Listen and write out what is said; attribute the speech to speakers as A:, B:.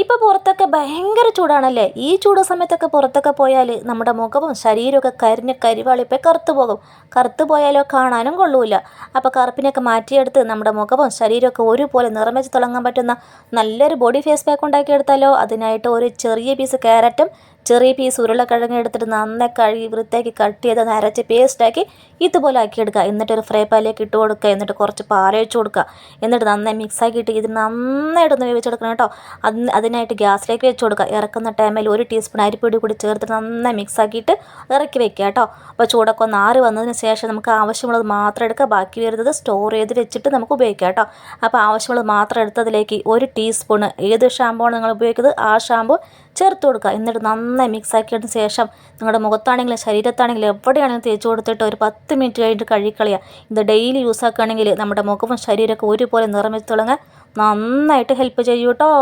A: ഇപ്പോൾ പുറത്തൊക്കെ ഭയങ്കര ചൂടാണല്ലേ? ഈ ചൂട് സമയത്തൊക്കെ പുറത്തൊക്കെ പോയാൽ നമ്മുടെ മുഖവും ശരീരമൊക്കെ കരിഞ്ഞ് കരിവാളിപ്പോയി കറുത്തു പോകും. കറുത്തു പോയാലോ കാണാനും കൊള്ളൂല. അപ്പോൾ കറുപ്പിനെയൊക്കെ മാറ്റിയെടുത്ത് നമ്മുടെ മുഖവും ശരീരമൊക്കെ ഒരുപോലെ നിറം വെച്ച് തിളങ്ങാൻ പറ്റുന്ന നല്ലൊരു ബോഡി ഫേസ് പാക്ക് ഉണ്ടാക്കിയെടുത്താലോ? അതിനായിട്ട് ഒരു ചെറിയ പീസ് ക്യാരറ്റും ചെറിയ പീസ് ഉരുളക്കിഴങ്ങ് എടുത്തിട്ട് നന്നായി കഴുകി വൃത്തിയാക്കി കട്ട് ചെയ്ത് നരച്ച് പേസ്റ്റാക്കി ഇതുപോലെ ആക്കിയെടുക്കുക. എന്നിട്ട് ഒരു ഫ്രൈ പാനിലേക്ക് ഇട്ട് കൊടുക്കുക. എന്നിട്ട് കുറച്ച് പാൽ ഒഴിച്ച് കൊടുക്കുക. എന്നിട്ട് നന്നായി മിക്സ് ആക്കിയിട്ട് ഇത് നന്നായിട്ടൊന്ന് വേവിച്ചെടുക്കണം കേട്ടോ. അത് അതിനായിട്ട് ഗ്യാസിലേക്ക് വെച്ച് കൊടുക്കുക. ഇറക്കുന്ന ടൈമിൽ ഒരു ടീസ്പൂൺ അരിപ്പൊടി കൂടി ചേർത്തിട്ട് നന്നായി മിക്സാക്കിയിട്ട് ഇറക്കി വെക്കുക കേട്ടോ. അപ്പോൾ ചൂടൊക്കെ ഒന്ന് വന്നതിന് ശേഷം നമുക്ക് ആവശ്യമുള്ളത് മാത്രം എടുക്കുക. ബാക്കി വരുന്നത് സ്റ്റോർ ചെയ്ത് വെച്ചിട്ട് നമുക്ക് ഉപയോഗിക്കാം കേട്ടോ. അപ്പോൾ ആവശ്യമുള്ളത് മാത്രം എടുത്തതിലേക്ക് ഒരു ടീസ്പൂൺ ഏത് ഷാമ്പൂ ആണ് നിങ്ങൾ ഉപയോഗിക്കുന്നത്? ആ ഷാമ്പൂ ചേർത്ത് കൊടുക്കുക. എന്നിട്ട് നന്നായി മിക്സ് ആക്കിയതിന് ശേഷം നിങ്ങളുടെ മുഖത്താണെങ്കിലും ശരീരത്താണെങ്കിലും എവിടെയാണെങ്കിലും തേച്ച് കൊടുത്തിട്ട് ഒരു പത്ത് മിനിറ്റ് കഴിഞ്ഞിട്ട് കഴുകിക്കളയുക. ഇത് ഡെയിലി യൂസ് ആക്കുകയാണെങ്കിൽ നമ്മുടെ മുഖവും ശരീരമൊക്കെ ഒരുപോലെ നിറമിച്ച് തുടങ്ങാൻ നന്നായിട്ട് ഹെൽപ്പ് ചെയ്യും കേട്ടോ